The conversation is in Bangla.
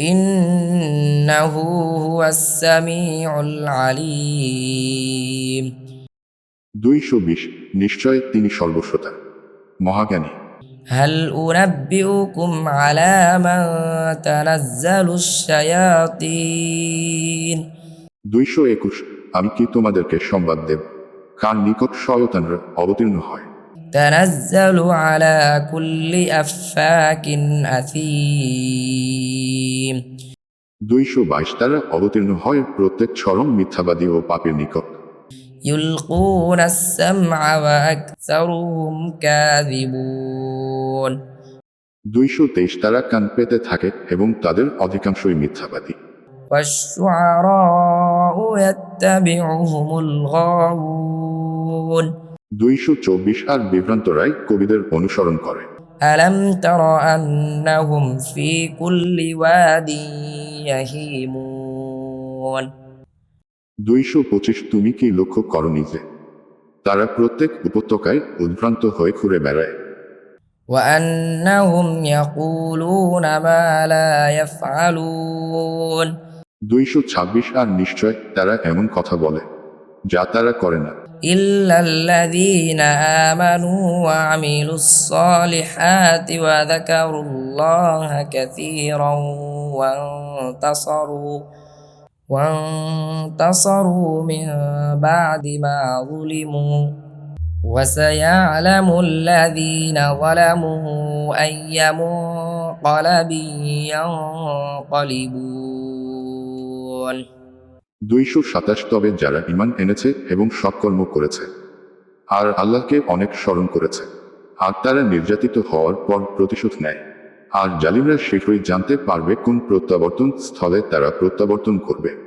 إنه هو السميع العليم দুইশো বিশ নিশ্চয় তিনি সর্বশ্রোতা মহাজ্ঞানী هل أنبئكم على من تنزل الشياطين দুইশো একুশ আমি কি তোমাদেরকে সংবাদ দেব কার নিকট শয়তানরা অবতীর্ণ হয় تنزل على كل أفاك أثيم দুইশো বাইশ তারা অবতীর্ণ হয় প্রত্যেক চরম মিথ্যাবাদী ও পাপের নিকট يلقون السمع وأكثرهم كاذبون দুইশো তেইশ তারা কান পেতে থাকে এবং তাদের অধিকাংশই মিথ্যাবাদী والشعراء يتبعهم الغاوون দুইশো চব্বিশ আর বিভ্রান্তরাই কবিদের অনুসরণ করে ألم تر أنهم في كل واد يهيمون দুইশো পঁচিশ তুমি কি লক্ষ্য করনি যে তারা প্রত্যেক উপত্যকায় উদ্ভ্রান্ত হয়ে ঘুরে বেড়ায় وأنهم يقولون ما لا يفعلون দুইশো ছাব্বিশ আর নিশ্চয় তারা এমন কথা বলে যা তারা করে না إلا الذين آمنوا وعملوا الصالحات وذكروا الله كثيرا وانتصروا وانتصروا من بعد ما ظلموا وسيعلم الذين ظلموا أي منقلب ينقلبون দুইশো সাতাশ তবে যারা ইমান এনেছে এবং সৎকর্ম করেছে। আর আল্লাহকে অনেক স্মরণ করেছে। আর তারা নির্যাতিত হওয়ার পর প্রতিশোধ নেয়। আর জালিমরা শীঘ্রই জানতে পারবে কোন প্রত্যাবর্তন স্থলে তারা প্রত্যাবর্তন করবে।